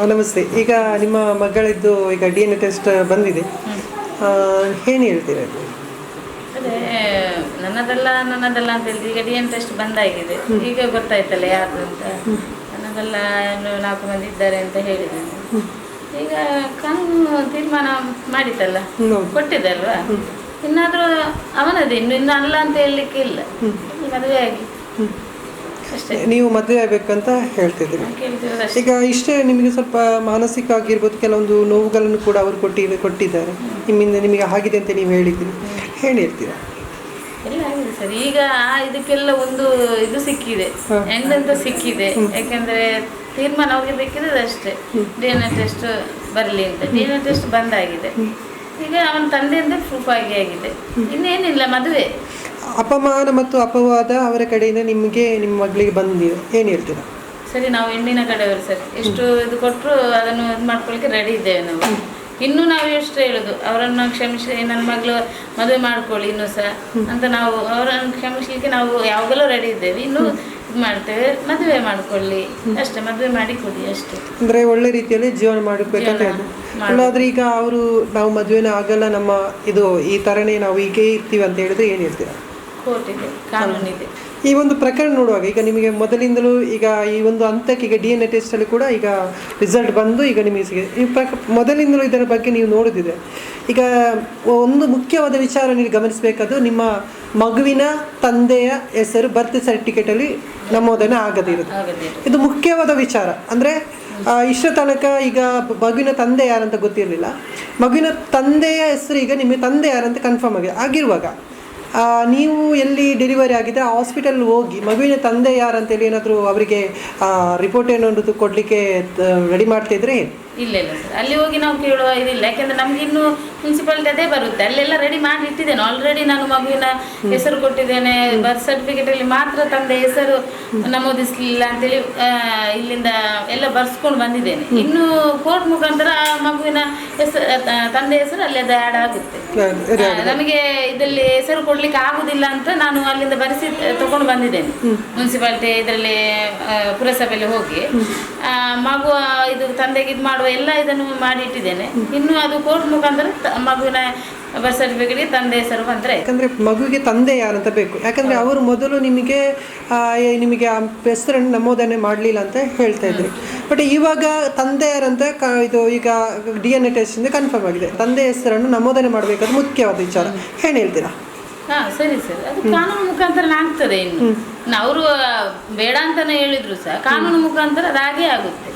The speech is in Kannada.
ನಮಸ್ತೆ. ಈಗ ನಿಮ್ಮ ಮಗಳಿದ್ದು ಈಗ ಡಿ ಎನ್ ಎ ಟೆಸ್ಟ್ ಬಂದಿದೆ. ಏನು ಹೇಳ್ತೀರಾ? ಅದೇ ನನ್ನದೆಲ್ಲ ನನ್ನದೆಲ್ಲ ಅಂತ ಹೇಳಿದ್ರೆ ಈಗ ಡಿ ಎನ್ ಟೆಸ್ಟ್ ಬಂದಾಗಿದೆ. ಈಗ ಗೊತ್ತಾಯ್ತಲ್ಲ ಯಾರು ಅಂತ ನನ್ನದೆಲ್ಲ ಇನ್ನು ನಾಲ್ಕು ಮಂದಿ ಇದ್ದಾರೆ ಅಂತ ಹೇಳಿದ್ದೇನೆ ಈಗ ಕಾನೂನು ತೀರ್ಮಾನ ಮಾಡಿತಲ್ಲ. ಕೊಟ್ಟಿದ್ದಲ್ವಾ ಇನ್ನಾದ್ರೂ ಅವನದೇ ಇನ್ನು ಇನ್ನು ಅಲ್ಲ ಅಂತ ಹೇಳಲಿಕ್ಕೆ ಇಲ್ಲ. ಮದುವೆ ಆಗಿ ನೀವು ಮದುವೆ ಆಗಬೇಕಂತ ಹೇಳ್ತಿದ್ದೀರಿ ಹೇಳ್ತಿದ್ದೀರಾ ಈಗ ಇಷ್ಟೇ ನಿಮಗೆ ಸ್ವಲ್ಪ ಮಾನಸಿಕ ಆಗಿರ್ಬೋದು ಕೆಲವೊಂದು ನೋವುಗಳನ್ನು ಕೂಡ ಅವರು ಕೊಟ್ಟಿ ಕೊಟ್ಟಿದ್ದಾರೆ. ನಿಮ್ಮಿಂದ ನಿಮಗೆ ಆಗಿದೆ ಅಂತ ನೀವು ಹೇಳಿದ್ದೀರಿ. ಹೇಳಿರ್ತೀರಾ? ಎಲ್ಲ ಆಗಿದೆ ಸರ್. ಈಗ ಆ ಇದಕ್ಕೆಲ್ಲ ಒಂದು ಇದು ಸಿಕ್ಕಿದೆ. ಎಂದಂತ ಸಿಕ್ಕಿದೆ. ಯಾಕಂದ್ರೆ ತೀರ್ಮಾನ ಅವ್ರಿಗೆ ಬೇಕಿರೋದು ಅಷ್ಟೇ. ಡಿ ಎನ್ ಎ ಟೆಸ್ಟ್ ಬರಲಿ ಅಂತ. ಡಿ ಎನ್ ಎ ಟೆಸ್ಟ್ ಬಂದಾಗಿದೆ ಈಗ ಅವನ ತಂದೆಯಿಂದ ಪ್ರೂಫ್ ಆಗಿ ಆಗಿದೆ. ಇನ್ನೇನಿಲ್ಲ ಮದುವೆ. ಅಪಮಾನ ಮತ್ತು ಅಪವಾದ ಅವರ ಕಡೆಯಿಂದ ನಿಮಗೆ ನಿಮ್ಮ ಮಗಳಿಗೆ ಬಂದಿದೆ ಏನು ಹೇಳ್ತೀರಾ? ಸರಿ ನಾವು ಹೆಣ್ಣಿನ ಕಡೆಯವರು ಸರ್. ಎಷ್ಟು ಇದು ಕೊಟ್ಟರು ಅದನ್ನು ಇದು ಮಾಡ್ಕೊಳ್ಳಿಕ್ಕೆ ರೆಡಿ ಇದ್ದೇವೆ ನಾವು. ಇನ್ನೂ ನಾವು ಎಷ್ಟು ಹೇಳೋದು? ಅವರನ್ನು ಕ್ಷಮಿಸಿ ನನ್ನ ಮಗಳು ಮದುವೆ ಮಾಡ್ಕೊಳ್ಳಿ ಇನ್ನೂ ಸಹ ಅಂತ ನಾವು ಅವರನ್ನು ಕ್ಷಮಿಸಲಿಕ್ಕೆ ನಾವು ಯಾವಾಗಲೂ ರೆಡಿ ಇದ್ದೇವೆ. ಇನ್ನೂ ಇದು ಮಾಡ್ತೇವೆ ಮದುವೆ ಮಾಡ್ಕೊಳ್ಳಿ. ಅಷ್ಟೇ ಮದುವೆ ಮಾಡಿ ಕೊಡಿ ಅಷ್ಟೇ. ಅಂದರೆ ಒಳ್ಳೆ ರೀತಿಯಲ್ಲಿ ಜೀವನ ಮಾಡಬೇಕಂತ ಅಲ್ಲಾದ್ರೆ ಈಗ ಅವರು ನಾವು ಮದುವೆನ ಆಗಲ್ಲ ನಮ್ಮ ಇದು ಈ ಥರನೇ ನಾವು ಹೀಗೆ ಇರ್ತೀವಿ ಅಂತ ಹೇಳಿದ್ರೆ ಏನು ಹೇಳ್ತೀರಾ? ಕೋರ್ಟ್ ಇದೆ ಕಾನೂನಿದೆ. ಈ ಒಂದು ಪ್ರಕರಣ ನೋಡುವಾಗ ಈಗ ನಿಮಗೆ ಮೊದಲಿಂದಲೂ ಈಗ ಈ ಒಂದು ಹಂತಕ್ಕೆ ಈಗ ಡಿ ಎನ್ ಎ ಟೆಸ್ಟಲ್ಲಿ ಕೂಡ ಈಗ ರಿಸಲ್ಟ್ ಬಂದು ಈಗ ನಿಮಗೆ ಸಿಗಿದೆ. ಈ ಪ್ರಕ ಮೊದಲಿಂದಲೂ ಇದರ ಬಗ್ಗೆ ನೀವು ನೋಡುತ್ತಿದೆ. ಈಗ ಒಂದು ಮುಖ್ಯವಾದ ವಿಚಾರ ನೀವು ಗಮನಿಸಬೇಕಾದ್ರು ನಿಮ್ಮ ಮಗುವಿನ ತಂದೆಯ ಹೆಸರು ಬರ್ತ್ ಸರ್ಟಿಫಿಕೇಟಲ್ಲಿ ನಮೋದನೆ ಆಗದಿರುತ್ತೆ ಆಗದೆ ಇದು ಮುಖ್ಯವಾದ ವಿಚಾರ. ಅಂದರೆ ಇಷ್ಟ ತನಕ ಈಗ ಮಗುವಿನ ತಂದೆ ಯಾರಂತ ಗೊತ್ತಿರಲಿಲ್ಲ. ಮಗುವಿನ ತಂದೆಯ ಹೆಸರು ಈಗ ನಿಮಗೆ ತಂದೆ ಯಾರಂತ ಕನ್ಫರ್ಮ್ ಆಗಿದೆ. ಆಗಿರುವಾಗ ನೀವು ಎಲ್ಲಿ ಡೆಲಿವರಿ ಆಗಿದೆ ಆ ಹಾಸ್ಪಿಟಲ್ ಹೋಗಿ, ಮಗುವಿನ ತಂದೆ ಯಾರಂತೇಳಿ ಏನಾದರೂ ಅವರಿಗೆ ರಿಪೋರ್ಟ್ ಏನಾದ್ರು ಕೊಡಲಿಕ್ಕೆ ರೆಡಿ ಮಾಡ್ತಿದ್ರೆ ಇಲ್ಲ ಇಲ್ಲ ಸರ್. ಅಲ್ಲಿ ಹೋಗಿ ನಾವು ಕೇಳುವ ಇದಿಲ್ಲ. ಯಾಕೆಂದ್ರೆ ನಮ್ಗೆ ಇನ್ನು ಮುನ್ಸಿಪಾಲಿಟಿ ಅದೇ ಬರುತ್ತೆ. ಅಲ್ಲೆಲ್ಲ ರೆಡಿ ಮಾಡಿ ಇಟ್ಟಿದ್ದೇನೆ. ಆಲ್ರೆಡಿ ನಾನು ಮಗುವಿನ ಹೆಸರು ಕೊಟ್ಟಿದ್ದೇನೆ. ಬರ್ತ್ ಸರ್ಟಿಫಿಕೇಟ್ ಅಲ್ಲಿ ಮಾತ್ರ ತಂದೆ ಹೆಸರು ನಮೂದಿಸ್ಲಿಲ್ಲ ಅಂತೇಳಿ ಇಲ್ಲಿಂದ ಎಲ್ಲ ಬರ್ಸ್ಕೊಂಡು ಬಂದಿದ್ದೇನೆ. ಇನ್ನು ಕೋರ್ಟ್ ಮುಖಾಂತರ ಆ ಮಗುವಿನ ಹೆಸರು ತಂದೆ ಹೆಸರು ಅಲ್ಲಿ ಅದು ಆ್ಯಡ್ ಆಗುತ್ತೆ. ನಮಗೆ ಇದರಲ್ಲಿ ಹೆಸರು ಕೊಡ್ಲಿಕ್ಕೆ ಆಗುದಿಲ್ಲ ಅಂತ ನಾನು ಅಲ್ಲಿಂದ ಬರೆಸಿ ತಗೊಂಡು ಬಂದಿದ್ದೇನೆ. ಮುನ್ಸಿಪಾಲಿಟಿ ಇದರಲ್ಲಿ ಪುರಸಭೆಯಲ್ಲಿ ಹೋಗಿ. ಮಗು ಇದು ತಂದೆಗೆ ಇದು ಮಾಡುವ ಎಲ್ಲ ಇದನ್ನು ಮಾಡಿ ಇಟ್ಟಿದ್ದೇನೆ. ಇನ್ನು ಅದು ಕೋರ್ಟ್ ಮುಖಾಂತರ ಮಗುವಿನ ಬರ್ತ್ ಸರ್ಟಿಫಿಕೇಟ್ಗೆ ತಂದೆ ಹೆಸರು ಬಂದರೆ. ಯಾಕಂದರೆ ಮಗುವಿಗೆ ತಂದೆ ಅಂತ ಬೇಕು. ಯಾಕಂದರೆ ಅವರು ಮೊದಲು ನಿಮಗೆ ನಿಮಗೆ ಆ ಹೆಸರನ್ನು ನಮೂದನೆ ಮಾಡಲಿಲ್ಲ ಅಂತ ಹೇಳ್ತಾ ಇದ್ರಿ. ಬಟ್ ಇವಾಗ ತಂದೆ ಯಾರಂತ ಕ ಇದು ಈಗ ಡಿ ಎನ್ ಎ ಟೆಸ್ಟಿಂದ ಕನ್ಫರ್ಮ್ ಆಗಿದೆ. ತಂದೆ ಹೆಸರನ್ನು ನಮೂದನೆ ಮಾಡಬೇಕಾದ್ರೆ ಮುಖ್ಯವಾದ ವಿಚಾರ. ಏನು ಹೇಳ್ತೀರಾ? ಹಾ ಸರಿ ಸರಿ. ಅದು ಕಾನೂನು ಮುಖಾಂತರ ಆಗ್ತದೆ ಇನ್ನು. ಅವರು ಬೇಡ ಅಂತಾನೆ ಹೇಳಿದ್ರು ಸಹ. ಕಾನೂನು ಮುಖಾಂತರ ಅದು ಹಾಗೇ ಆಗುತ್ತೆ.